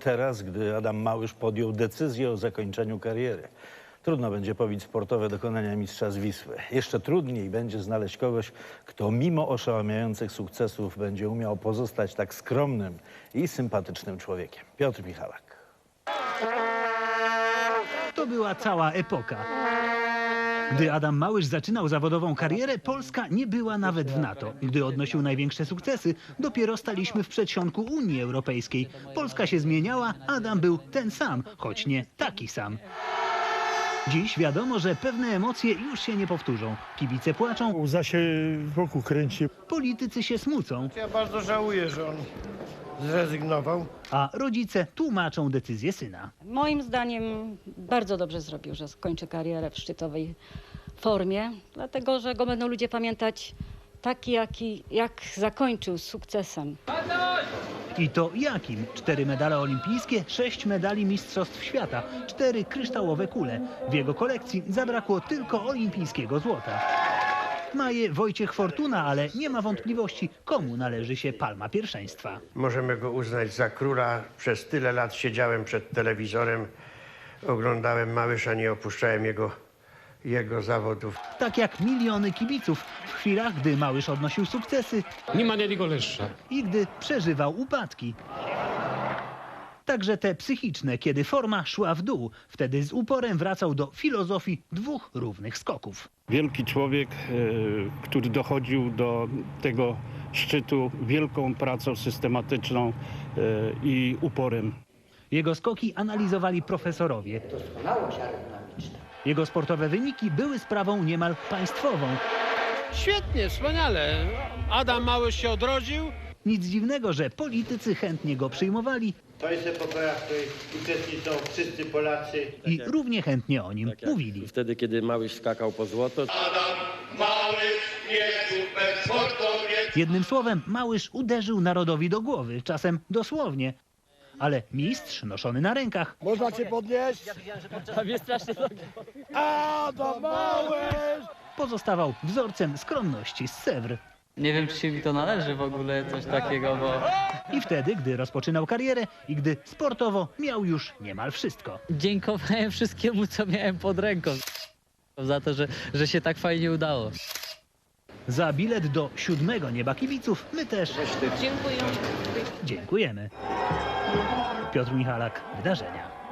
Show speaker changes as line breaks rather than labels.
Teraz, gdy Adam Małysz podjął decyzję o zakończeniu kariery. Trudno będzie pobić sportowe dokonania mistrza z Wisły. Jeszcze trudniej będzie znaleźć kogoś, kto mimo oszałamiających sukcesów będzie umiał pozostać tak skromnym i sympatycznym człowiekiem. Piotr Michalak.
To była cała epoka. Gdy Adam Małysz zaczynał zawodową karierę, Polska nie była nawet w NATO. Gdy odnosił największe sukcesy, dopiero staliśmy w przedsionku Unii Europejskiej. Polska się zmieniała, Adam był ten sam, choć nie taki sam. Dziś wiadomo, że pewne emocje już się nie powtórzą. Kibice płaczą,
Łza się wokół kręci.
politycy się smucą,
Ja bardzo żałuję, że on zrezygnował.
a rodzice tłumaczą decyzję syna.
Moim zdaniem bardzo dobrze zrobił, że skończy karierę w szczytowej formie, dlatego że go będą ludzie pamiętać taki, jaki, jak zakończył z sukcesem.
I to jakim? Cztery medale olimpijskie, sześć medali Mistrzostw Świata, cztery kryształowe kule. W jego kolekcji zabrakło tylko olimpijskiego złota. Ma je Wojciech Fortuna, ale nie ma wątpliwości, komu należy się palma pierwszeństwa.
Możemy go uznać za króla. Przez tyle lat siedziałem przed telewizorem, oglądałem Małysza, nie opuszczałem jego, jego zawodów.
Tak jak miliony kibiców w chwilach, gdy Małysz odnosił sukcesy
Nie ma niego lepsza.
i gdy przeżywał upadki. Także te psychiczne, kiedy forma szła w dół, wtedy z uporem wracał do filozofii dwóch równych skoków.
Wielki człowiek, e, który dochodził do tego szczytu wielką pracą systematyczną e, i uporem.
Jego skoki analizowali profesorowie. Jego sportowe wyniki były sprawą niemal państwową.
Świetnie, wspaniale. Adam Małysz się odrodził.
Nic dziwnego, że politycy chętnie go przyjmowali
To jest epoka, w której uczestniczą wszyscy Polacy.
i równie chętnie o nim
Tak jak
mówili.
Wtedy, kiedy Małysz skakał po złoto,
Jednym słowem, Małysz uderzył narodowi do głowy, czasem dosłownie. Ale mistrz noszony na rękach
Można cię podnieść?
pozostawał wzorcem skromności z Sewr.
Nie wiem, czy się mi to należy w ogóle coś takiego, bo
I wtedy, gdy rozpoczynał karierę i gdy sportowo miał już niemal wszystko.
dziękowałem wszystkiemu, co miałem pod ręką. Za to, że, że się tak fajnie udało.
Za bilet do siódmego nieba kibiców my też dziękujemy. Piotr Michalak, wydarzenia.